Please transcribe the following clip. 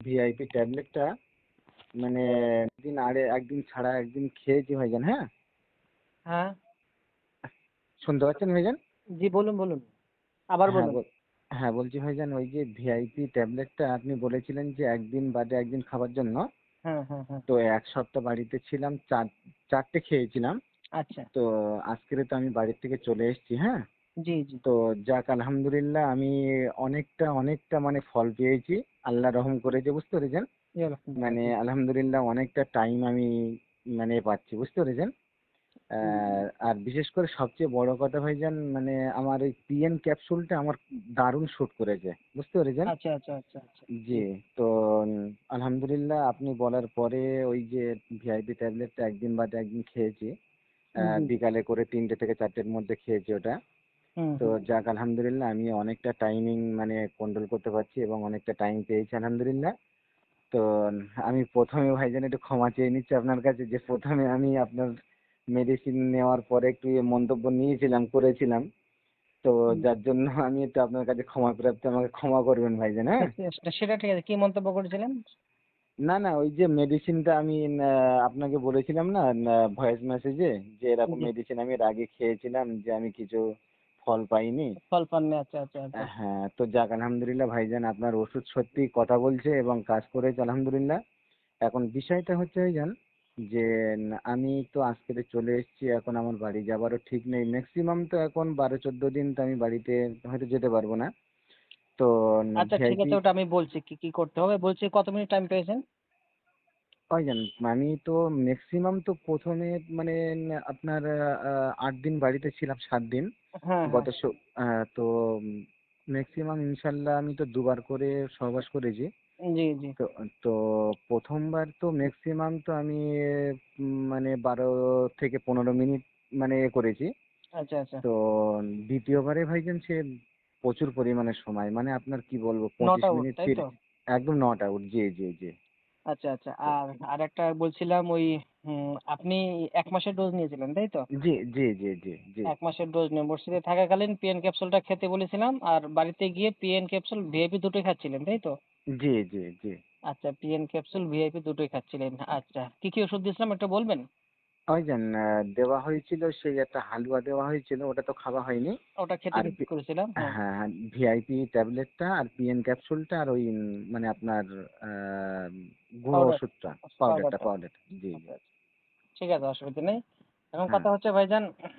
VIP ট্যাবলেটটা মানে একদিন আরে একদিন ছাড়া একদিন খেয়েছি ভাইজান হ্যাঁ? হ্যাঁ। শুনতে পাচ্ছেন ভাইজান? জি বলুন বলুন। আবার হ্যাঁ বলুন। হ্যাঁ বলছি ভাইজান ওই যে ভিআইপি ট্যাবলেটটা আপনি বলেছিলেন যে একদিন বাদে একদিন খাবার জন্য। হ্যাঁ হ্যাঁ। তো এক সপ্তাহ বাড়িতে ছিলাম চার চারটে খেয়েছিলাম। আচ্ছা। তো আজকের তো আমি বাড়ির থেকে চলে এসেছি হ্যাঁ? জি জি। তো যাক আলহামদুলিল্লাহ আমি অনেকটা অনেকটা মানে ফল পেয়েছি। আল্লাহ রহম করেছে বুঝতে পেরেছেন? মানে আলহামদুলিল্লাহ অনেকটা টাইম আমি মানে পাচ্ছি বুঝতে পেরেছেন? আর বিশেষ করে সবচেয়ে বড় কথা ভাইজান মানে আমার ওই পিএন ক্যাপসুলটা আমার দারুণ শ্যুট করেছে বুঝতে পেরেছেন? আচ্ছা আচ্ছা আচ্ছা আচ্ছা। জি তো আলহামদুলিল্লাহ আপনি বলার পরে ওই যে ভিআইপি ট্যাবলেটটা একদিন বাদে একদিন খেয়েছি। বিকালে করে তিনটে থেকে চারটের মধ্যে খেয়েছি ওটা। তো যাক আলহামদুলিল্লাহ আমি অনেকটা টাইমিং মানে কন্ট্রোল করতে পারছি এবং অনেকটা টাইম পেয়েছি আলহামদুলিল্লাহ। তো আমি প্রথমে ভাইজান একটু ক্ষমা চেয়ে নিচ্ছি আপনার কাছে যে প্রথমে আমি আপনার মেডিসিন নেওয়ার পরে একটু ইয়ে মন্তব্য নিয়েছিলাম করেছিলাম। তো যার জন্য আমি একটু আপনার কাছে ক্ষমা প্রাপ্তি আমাকে ক্ষমা করবেন ভাইজান হ্যাঁ। সেটা- ঠিক আছে। কি মন্তব্য করেছিলেন? না না ওই যে মেডিসিনটা আমি আপনাকে বলেছিলাম না ভয়েস মেসেজে যে এরকম। মেডিসিন আমি এর আগে খেয়েছিলাম যে আমি কিছু ফল পাইনি। ফল পাননি আচ্ছা আচ্ছা আচ্ছা। হ্যাঁ তো যাক আলহামদুলিল্লাহ ভাইজান আপনার ওষুধ সত্যি কথা বলছে এবং কাজ করেছে আলহামদুলিল্লাহ। এখন বিষয়টা হচ্ছে ভাইজান যে আমি তো আজকে চলে এসেছি এখন আমার বাড়ি যাবারও ঠিক নেই। ম্যাক্সিমাম তো এখন বারো চোদ্দ দিন তো আমি বাড়িতে হয়তো যেতে পারব না। তো আচ্ছা ঠিক আছে ওটা আমি বলছি কি কি করতে হবে? বলছি কত মিনিট টাইম পেয়েছেন? ভাইজান আমি তো ম্যাক্সিমাম তো প্রথমে মানে আপনার আট দিন বাড়িতে ছিলাম সাত দিন। হ্যাঁ গত স- আহ, তো ম্যাক্সিমাম ইনশাল্লাহ আমি তো দুবার করে সহবাস করেছি। হ্যাঁ। জি জি। তো তো প্রথমবার তো ম্যাক্সিমাম তো আমি মানে বারো থেকে পনেরো মিনিট মানে এ করেছি। আচ্ছা আচ্ছা। তো দ্বিতীয়বারে ভাইজান সে প্রচুর পরিমাণে সময় মানে আপনার কি বলব পঁচিশ মিনিট একদম নট আউট জি জি জি। আচ্ছা আচ্ছা। আর আর একটা বলছিলাম ওই আপনি এক মাসের ডোজ নিয়েছিলেন তাই তো? জি জি জি জি জি। এক মাসের ডোজ ইউনিভার্সিটিতে থাকাকালীন পিএন ক্যাপসুলটা খেতে বলেছিলাম আর বাড়িতে গিয়ে পিএন ক্যাপসুল ভিআইপি দুটোই খাচ্ছিলেন তাই তো? জি জি জি। আচ্ছা পিএন ক্যাপসুল ভিআইপি দুটোই খাচ্ছিলেন। আচ্ছা কি কি ওষুধ দিয়েছিলাম একটু বলবেন? ভাইজান যে দেওয়া হয়েছিল সেই একটা হালুয়া দেওয়া হয়েছিল ওটা তো খাওয়া হয়নি ওটা খেতে পি- করেছিলাম হ্যাঁ হ্যাঁ ভিআইপি ট্যাবলেটটা আর পিএন ক্যাপসুলটা আর ওই মানে আপনার গুঁড়ো. ওষুধটা পাউডারটা পাউডারটা। জি জি আচ্ছা, আচ্ছা। ঠিক আছে অসুবিধা নেই এখন হ্যাঁ। কথা হচ্ছে ভাইজান